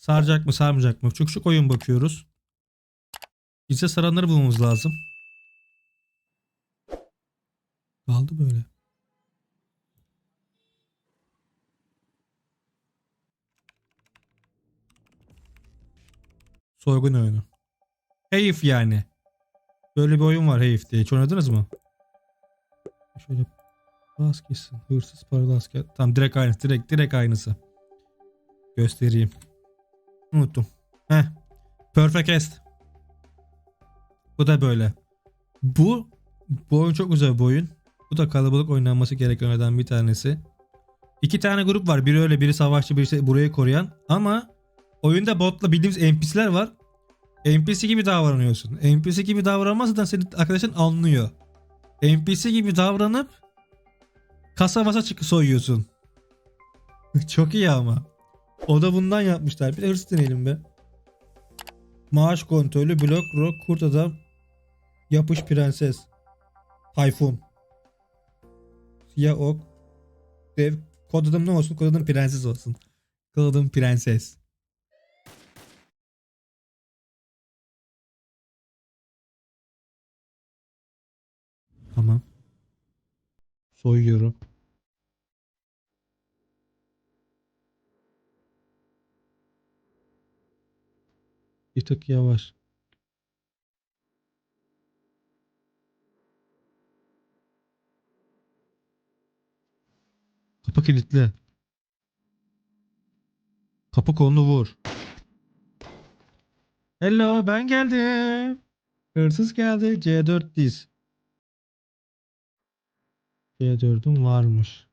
Saracak mı sarmayacak mı? Çok çok oyun bakıyoruz. Bize saranları bulmamız lazım. Kaldı böyle. Soygun oyunu. Heyif yani. Böyle bir oyun var Heyif diye. Hiç oynadınız mı? Şöyle bas gitsin. Hırsız paralı asker. Tamam direkt aynısı. Direkt, direkt aynısı. Göstereyim. Unuttum. Heh. Perfect Est. Bu da böyle. Bu bu oyun çok güzel bir oyun. Bu da kalabalık oynanması gereken oyunlardan bir tanesi. İki tane grup var. Biri öyle biri savaşçı birisi burayı koruyan. Ama oyunda botla bildiğimiz NPC'ler var. NPC gibi davranıyorsun. NPC gibi davranmazsan senin arkadaşın anlıyor. NPC gibi davranıp kasa masa çıkı soyuyorsun. Çok iyi ama. O da bundan yapmışlar. Bir de hırs deneyelim be. Maaş kontrolü, blok, rock, kurt adam, yapış prenses, tayfun, siyah ok, dev, kod adım ne olsun? Kod adım prenses olsun. Kod adım prenses. Tamam. Soyuyorum. Bir tık yavaş. Kapı kilitli. Kapı kolunu vur. Hello ben geldim. Hırsız geldi. C4 diz. C4'üm varmış.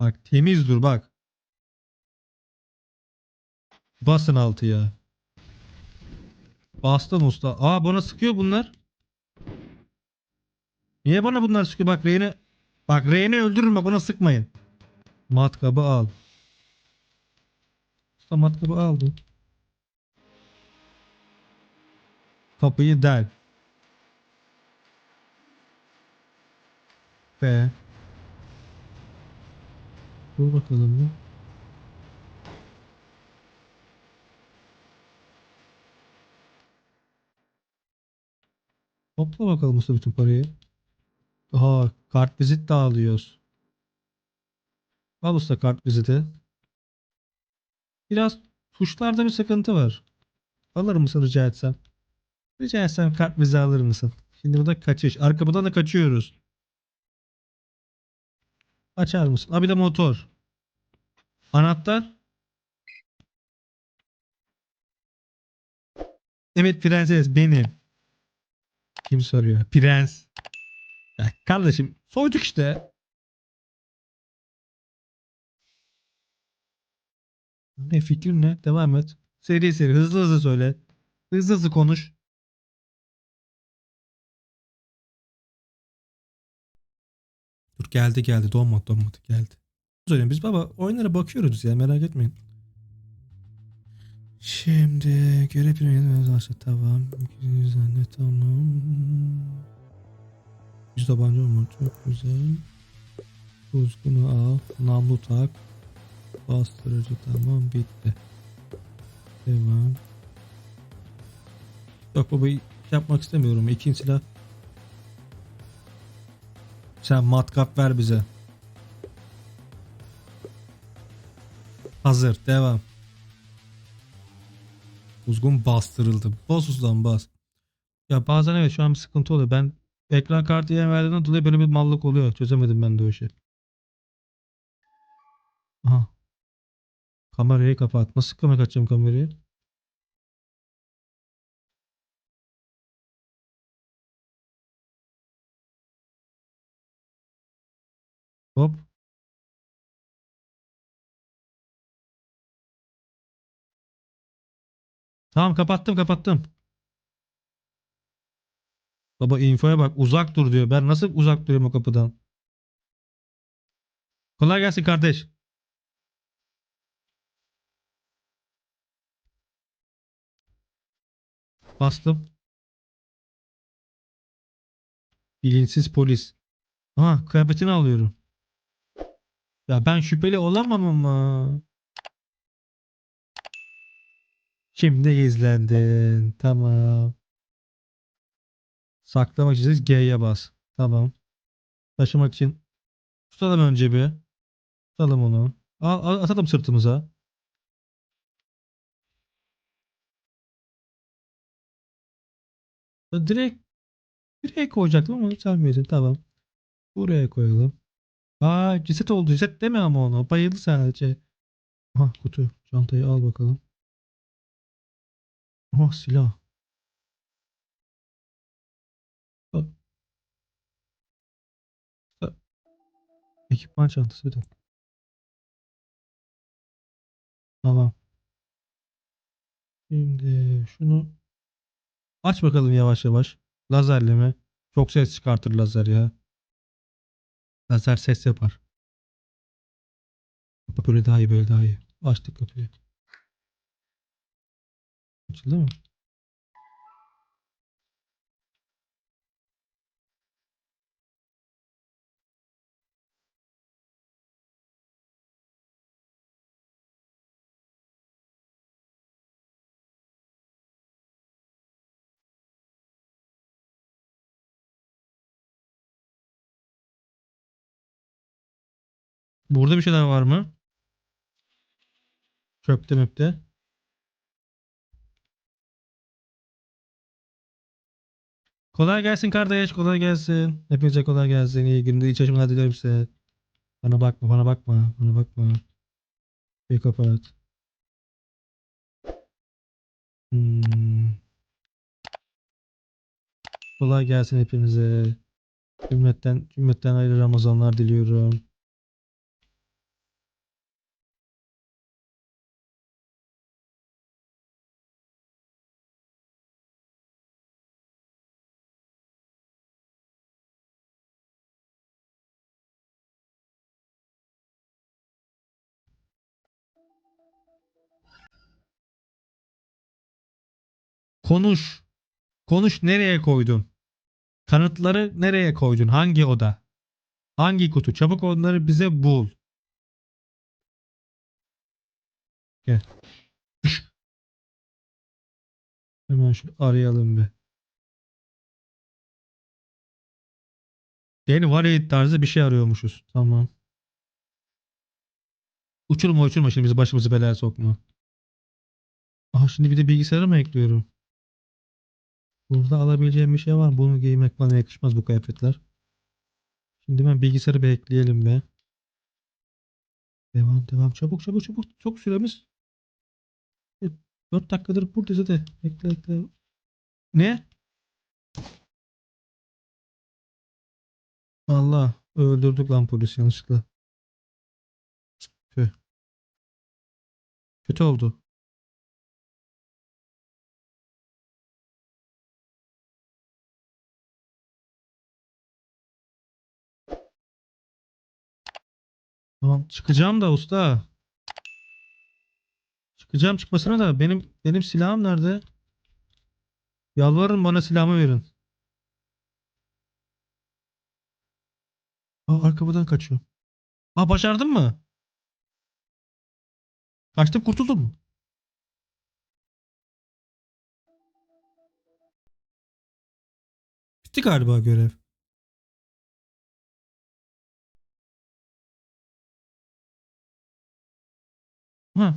Bak temiz dur bak. Basın altıya. Bastım usta. Aa bana sıkıyor bunlar. Niye bana bunlar sıkıyor? Bak reyni Bak reyni öldürürüm bak bana sıkmayın. Matkabı al. Usta matkabı aldım. Kapıyı del. Ve Dur bakalım ya. Topla bakalım usta bütün parayı. Aha kart vizit de alıyoruz. Al usta kart viziti. Biraz tuşlarda bir sıkıntı var. Alır mısın rica etsem? Rica etsem kart vize alır mısın? Şimdi burada kaçış. Arkadan da kaçıyoruz. Açar mısın? Abi de motor. Anahtar. Evet prenses benim. Kim soruyor? Prens. Ya kardeşim soyduk işte. Ne fikrin ne? Devam et. Seri seri hızlı hızlı söyle. Hızlı hızlı konuş. Dur geldi geldi donmadı donmadı geldi. Söyleyeyim biz baba oyunlara bakıyoruz ya merak etmeyin. Şimdi görev planı varsa tamam. Güzel tamam. Yüz tabanca olmalı çok güzel. Kuzgunu al. Namlu tak. Bastırıcı tamam bitti. Devam. Yok baba yapmak istemiyorum. İkinci silah. Sen matkap ver bize. Hazır. Devam. Kuzgun bastırıldı. Bas ustam bas. Ya bazen evet şu an bir sıkıntı oluyor. Ben ekran kartı yer verdiğinden dolayı böyle bir mallık oluyor. Çözemedim ben de o işi. Aha. Kamerayı kapat. Nasıl kamera açacağım kamerayı? Hop. Tamam kapattım kapattım. Baba infoya bak uzak dur diyor. Ben nasıl uzak duruyorum o kapıdan? Kolay gelsin kardeş. Bastım. Bilinçsiz polis. Ha kıyafetini alıyorum. Ya ben şüpheli olamam ama. Şimdi gizlendin. Tamam. Saklamak için G'ye bas. Tamam. Taşımak için tutalım önce bir. Tutalım onu. Al, al- atalım sırtımıza. Direkt direkt koyacaktım ama sen? Tamam. Buraya koyalım. Aa ceset oldu. Ceset deme ama onu. Bayıldı sadece. Aha kutu. Çantayı al bakalım. Aha silah. Ha. Ha. Ekipman çantası bir dakika. Tamam. Şimdi şunu aç bakalım yavaş yavaş. Lazerle? Çok ses çıkartır lazer ya. Lazer ses yapar. Bak böyle daha iyi böyle daha iyi. Açtık kapıyı. Açıldı mı? Burada bir şeyler var mı? Çöpte möpte. Kolay gelsin kardeş, kolay gelsin. Hepinize kolay gelsin. İyi günler, iyi çalışmalar diliyorum size. Bana bakma, bana bakma, bana bakma. Bir kapat. Hmm. Kolay gelsin hepinize. Cümletten, cümletten hayırlı Ramazanlar diliyorum. Konuş. Konuş nereye koydun? Kanıtları nereye koydun? Hangi oda? Hangi kutu? Çabuk onları bize bul. Gel. Hemen şu arayalım bir. Yeni variant tarzı bir şey arıyormuşuz. Tamam. Uçurma uçurma şimdi bizi başımızı belaya sokma. Aha şimdi bir de bilgisayara mı ekliyorum? Burada alabileceğim bir şey var? Bunu giymek bana yakışmaz bu kıyafetler. Şimdi ben bilgisayarı bir ekleyelim be. Devam devam çabuk çabuk çabuk. Çok süremiz. 4 dakikadır buradayız hadi. Ekle ekle. Ne? Allah öldürdük lan polis yanlışlıkla. Tüh. Kötü oldu. Tamam çıkacağım da usta. Çıkacağım çıkmasına da benim benim silahım nerede? Yalvarırım bana silahımı verin. Aa arkadan kaçıyor. Aa başardın mı? Kaçtım kurtuldum mu? Bitti galiba görev. Ha.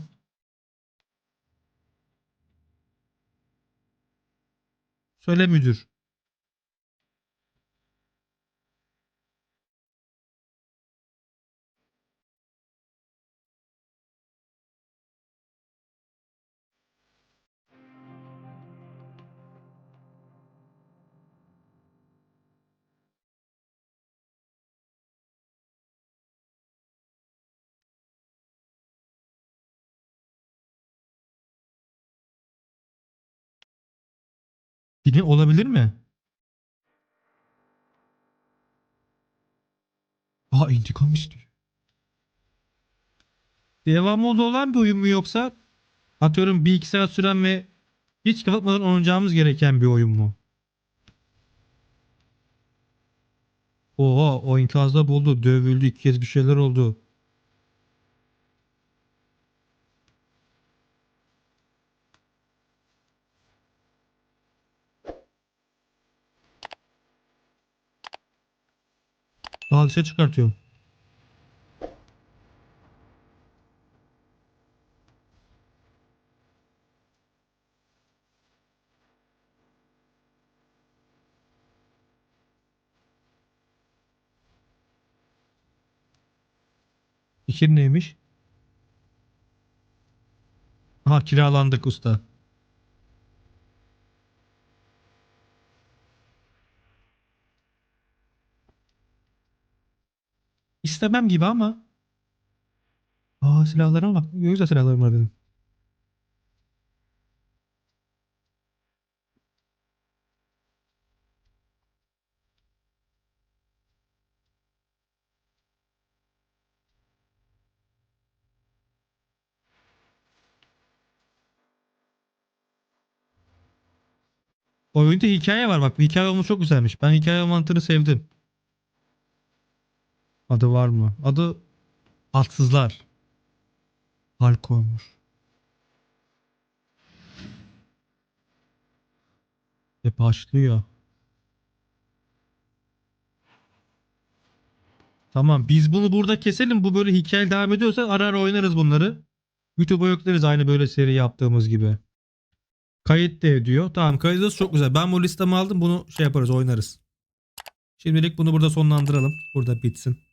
Söyle müdür. Yine olabilir mi? Aa intikam istiyor. Devamı olan bir oyun mu yoksa atıyorum bir iki saat süren ve hiç kapatmadan oynayacağımız gereken bir oyun mu? Oha o enkazda buldu. Dövüldü. iki kez bir şeyler oldu. Hadise çıkartıyorum. Fikir neymiş? Aha kiralandık usta. İstemem gibi ama. Aa silahlarıma bak. Ne güzel silahlarım var dedim. Oyunda hikaye var bak. Hikaye olması çok güzelmiş. Ben hikaye mantığını sevdim. Adı var mı? Adı Atsızlar. Harp koymuş. Ve başlıyor. Tamam biz bunu burada keselim. Bu böyle hikaye devam ediyorsa ara ara oynarız bunları. YouTube'a yükleriz aynı böyle seri yaptığımız gibi. Kayıt da ediyor. Tamam kayıtımız çok güzel. Ben bu listemi aldım. Bunu şey yaparız oynarız. Şimdilik bunu burada sonlandıralım. Burada bitsin.